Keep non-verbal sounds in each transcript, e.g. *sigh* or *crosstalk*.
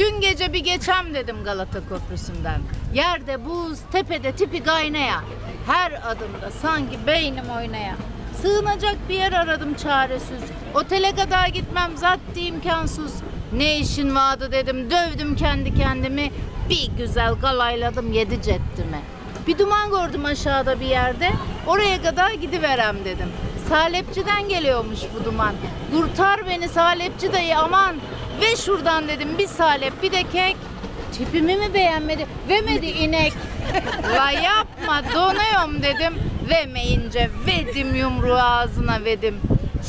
Dün gece bir geçem dedim Galata Köprüsü'nden. Yerde buz, tepede tipi kaynaya. Her adımda sanki beynim oynaya. Sığınacak bir yer aradım çaresiz. Otele kadar gitmem zaten imkansız. Ne işin vardı dedim, dövdüm kendi kendimi. Bir güzel galayladım yedi ceddimi. Bir duman gördüm aşağıda bir yerde. Oraya kadar gidiverem dedim. Salepçiden geliyormuş bu duman. Kurtar beni Salepçi dayı aman. Ve şuradan dedim bir salep bir de kek. Tipimi mi beğenmedi? Vemedi inek. *laughs* La yapma donuyorum dedim. Vemeyince vedim yumruğu ağzına vedim.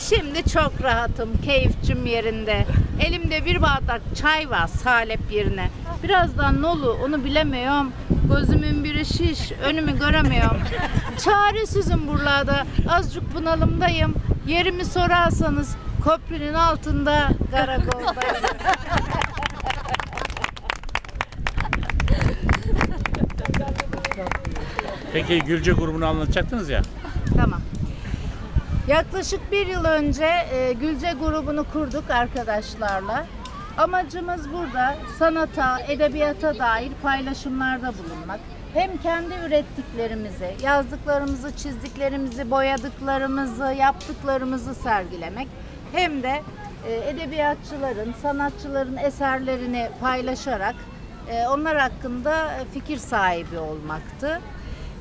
Şimdi çok rahatım, keyifçim yerinde. Elimde bir bardak çay var salep yerine. Birazdan ne olur onu bilemiyorum. Gözümün biri şiş, önümü göremiyorum. *laughs* Çaresizim buralarda, azıcık bunalımdayım. Yerimi sorarsanız köprünün altında karakoldayım. *laughs* Peki Gülce grubunu anlatacaktınız ya. Tamam. Yaklaşık bir yıl önce e, Gülce grubunu kurduk arkadaşlarla. Amacımız burada sanata, edebiyata dair paylaşımlarda bulunmak. Hem kendi ürettiklerimizi, yazdıklarımızı, çizdiklerimizi, boyadıklarımızı, yaptıklarımızı sergilemek. Hem de e, edebiyatçıların, sanatçıların eserlerini paylaşarak e, onlar hakkında fikir sahibi olmaktı.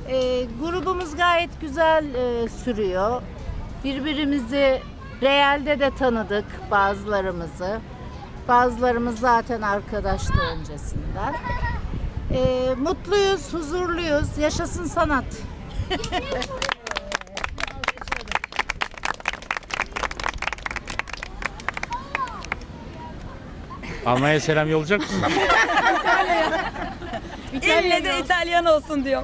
E, grubumuz gayet güzel e, sürüyor. Birbirimizi realde de tanıdık bazılarımızı. Bazılarımız zaten arkadaştı öncesinden. E, mutluyuz, huzurluyuz. Yaşasın sanat. *laughs* Almanya'ya selam yollayacak mısın? İlle de İtalyan olsun diyor.